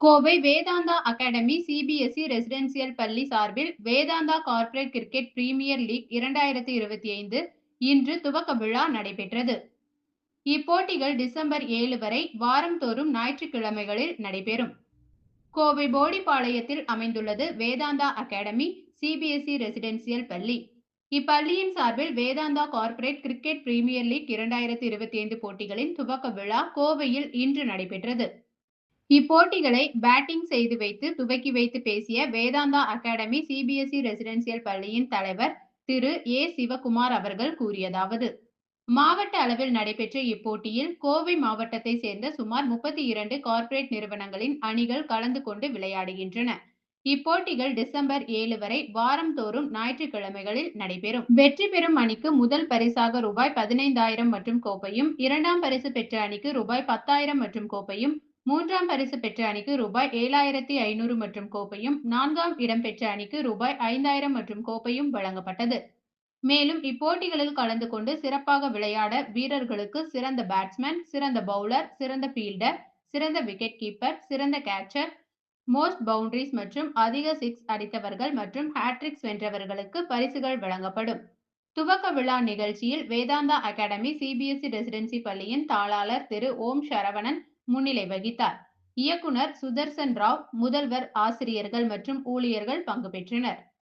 Kovai Vedanta academy CBSE residential பள்ளி சார்பில் Vedanta corporate cricket premier league இரண்டாயிரத்தி இருபத்தி ஐந்து இன்று துவக்க விழா நடைபெற்றது. இப்போட்டிகள் டிசம்பர் ஏழு வரை வாரந்தோறும் ஞாயிற்றுக்கிழமைகளில் நடைபெறும். கோவை போடிப்பாளையத்தில் அமைந்துள்ளது வேதாந்தா அகாடமி சிபிஎஸ்இ ரெசிடென்சியல் பள்ளி. இப்பள்ளியின் சார்பில் Vedanta corporate cricket premier league இரண்டாயிரத்தி இருபத்தி ஐந்து போட்டிகளின் துவக்க விழா கோவையில் இன்று நடைபெற்றது. இப்போட்டிகளை பேட்டிங் செய்து வைத்து துவக்கி வைத்து பேசிய வேதாந்தா அகாடமி சிபிஎஸ்இ ரெசிடென்சியல் பள்ளியின் தலைவர் திரு ஏ சிவகுமார் அவர்கள் கூறியதாவது மாவட்ட அளவில் நடைபெற்ற இப்போட்டியில் கோவை மாவட்டத்தை சேர்ந்த சுமார் முப்பத்தி இரண்டு கார்ப்பரேட் நிறுவனங்களின் அணிகள் கலந்து கொண்டு விளையாடுகின்றன. இப்போட்டிகள் டிசம்பர் ஏழு வரை வாரந்தோறும் ஞாயிற்றுக்கிழமைகளில் நடைபெறும். வெற்றி பெறும் அணிக்கு முதல் பரிசாக ரூபாய் பதினைந்தாயிரம் மற்றும் கோப்பையும் இரண்டாம் பரிசு பெற்ற அணிக்கு ரூபாய் பத்தாயிரம் மற்றும் கோப்பையும் மூன்றாம் பரிசு பெற்ற அணிக்கு ரூபாய் ஏழாயிரத்தி ஐநூறு மற்றும் கோப்பையும் நான்காம் இடம் பெற்ற அணிக்கு ரூபாய் ஐந்தாயிரம் மற்றும் கோப்பையும் வழங்கப்பட்டது. மேலும் இப்போட்டிகளில் கலந்து கொண்டு சிறப்பாக விளையாட வீரர்களுக்கு சிறந்த பேட்ஸ்மேன் சிறந்த பவுலர் சிறந்த ஃபீல்டர் சிறந்த விக்கெட் கீப்பர் சிறந்த கேட்சர் மோஸ்ட் பவுண்டரிஸ் மற்றும் அதிக சிக்ஸ் அடித்தவர்கள் மற்றும் ஹேட்ரிக்ஸ் வென்றவர்களுக்கு பரிசுகள் வழங்கப்படும். துவக்க விழா நிகழ்ச்சியில் வேதாந்தா அகாடமி சிபிஎஸ்இ ரெசிடென்சி பள்ளியின் தாளாளர் திரு ஓம் சரவணன் முன்னிலை வகித்தார். இயக்குனர் சுதர்சன் ராவ் முதல்வர் ஆசிரியர்கள் மற்றும் ஊழியர்கள் பங்கு பெற்றனர்.